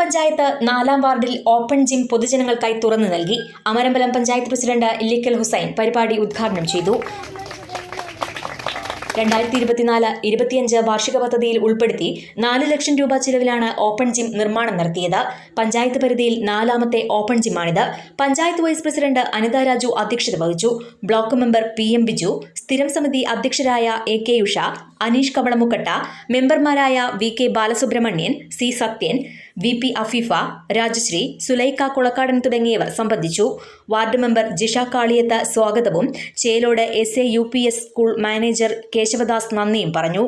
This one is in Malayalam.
പഞ്ചായത്ത് നാലാം വാർഡിൽ ഓപ്പൺ ജിം പൊതുജനങ്ങൾക്കായി തുറന്നു നൽകി. അമരമ്പലം പഞ്ചായത്ത് പ്രസിഡന്റ് ഇല്ലിക്കൽ ഹുസൈൻ പരിപാടി ഉദ്ഘാടനം ചെയ്തു. രണ്ടായിരത്തി ഇരുപത്തിനാല് ഇരുപത്തിയഞ്ച് വാർഷിക പദ്ധതിയിൽ ഉൾപ്പെടുത്തി നാല് ലക്ഷം രൂപ ചിലവിലാണ് ഓപ്പൺ ജിം നിർമ്മാണം നടത്തിയത്. പഞ്ചായത്ത് പരിധിയിൽ നാലാമത്തെ ഓപ്പൺ ജിമ്മാണിത്. പഞ്ചായത്ത് വൈസ് പ്രസിഡന്റ് അനിത രാജു അധ്യക്ഷത വഹിച്ചു. Block member P M Biju സ്ഥിരം സമിതി അധ്യക്ഷരായ എ കെ ഉഷ അനീഷ് കവളമുക്കട്ട മെമ്പർമാരായ V K Balasubramanian C Sathyan V P Afeefa Rajasree Sulaika Kulakkadan തുടങ്ങിയവർ സംബന്ധിച്ചു. വാർഡ് മെമ്പർ ജിഷ കാളിയത്ത് സ്വാഗതവും Chelode S A U P S school manager Keshavadas നന്ദിയും പറഞ്ഞു.